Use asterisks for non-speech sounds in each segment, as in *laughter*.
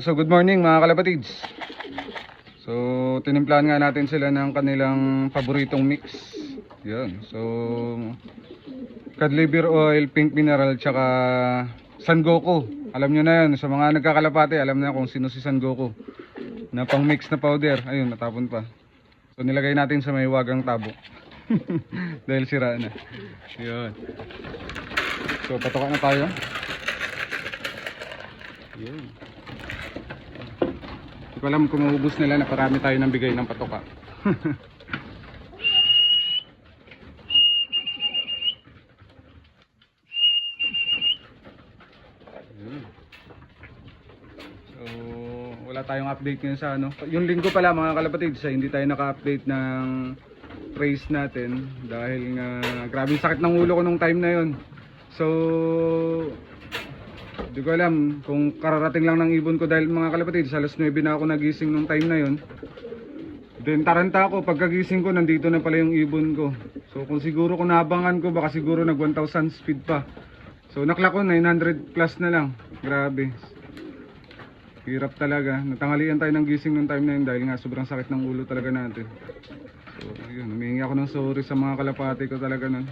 So good morning mga kalapatids. So tinimplahan nga natin sila ng kanilang paboritong mix. Yan. So cod liver oil, pink mineral, tsaka San Goku. Alam nyo na yun. Sa mga nagkakalapate, alam na kung sino si San Goku. Na pang mix na powder. Ayun, natapon pa. So nilagay natin sa may wagang tabo. *laughs* Dahil sira na. Yun. So patoka na tayo. Yun. Hindi ko alam kung maubos nila na parami tayo ng bigay ng patoka. So, wala tayong update ngayon sa ano. Yung linggo pala mga kalapatid, sa hindi tayo naka-update ng race natin dahil nga grabe sakit ng ulo ko nung time na yon. So, hindi ko alam kung kararating lang ng ibon ko dahil mga kalapatid, sa alas 9 na ako nagising nung time na yon. Then taranta ako, pagkagising ko nandito na pala yung ibon ko. So kung siguro kung nabangan ko, baka siguro nag 1,000 speed pa. So nakla ko 900 plus na lang. Grabe. Hirap talaga. Natangalian tayo ng gising nung time na yun dahil nga sobrang sakit ng ulo talaga natin. So yun, humingi ako ng sorry sa mga kalapati ko talaga nun.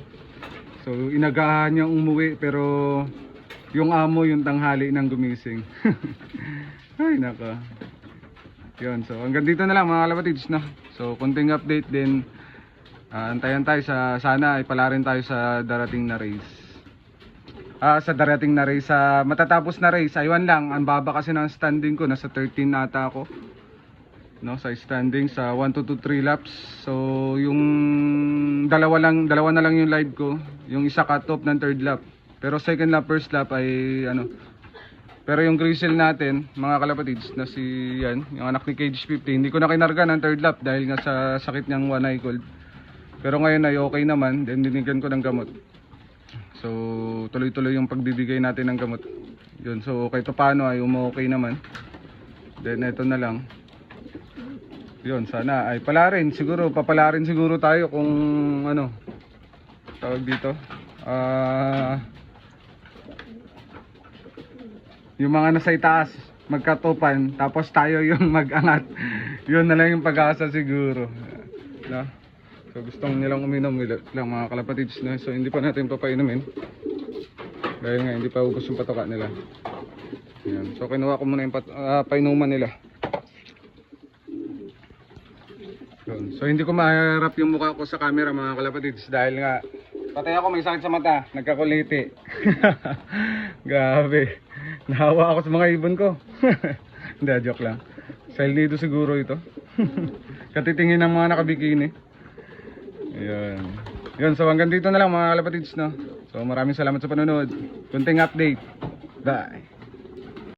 So inagahan niya umuwi pero yung amo yung tanghali nang gumising. *laughs* Ay naka. Yun, so hanggang dito na lang mga kalapatids no. So konting update din. Ah, antayan tayo sa sana ay pala rin tayo sa darating na race. Ah, sa darating na race, sa matatapos na race, aywan lang, ang baba kasi ng standing ko, nasa 13 nata ako. No, sa standing sa 1 to 2 3 laps. So, yung dalawa lang, dalawa na lang yung live ko, yung isa cut off ng third lap. Pero second lap, first lap ay ano. Pero yung grizzle natin, mga kalapatids, na si yan, yung anak ni Cage 50, hindi ko na kinarga ng third lap dahil nga sa sakit niyang one eye cold. Pero ngayon ay okay naman, then binigyan ko ng gamot. So, tuloy-tuloy yung pagbibigay natin ng gamot. Yun, so kahit pa paano ay umu-okay naman. Then ito na lang. Yun, sana ay pala rin. Siguro, papala rin siguro tayo kung ano, tawag dito. Ah... yung mga nasa itaas magkatupan tapos tayo yung *laughs* mag-angat yun na lang yung pag-asa siguro no? so gustong nilang uminom lang mga kalapatids no? so hindi pa natin papainumin dahil nga hindi pa ubos yung patoka nila Yan. so kinuha ko muna yung pat- ah, painuman nila yun. so hindi ko maharap yung mukha ko sa camera mga kalapatids dahil nga patay ako may sakit sa mata nagkakuliti *laughs* grabe Nahawa ako sa mga ibon ko. *laughs* Hindi, joke lang. Sa El siguro ito. *laughs* Katitingin ng mga nakabikini. Ayan. Yun, so hanggang dito na lang mga kalapatids, no? So maraming salamat sa panonood. Kunting update. Bye.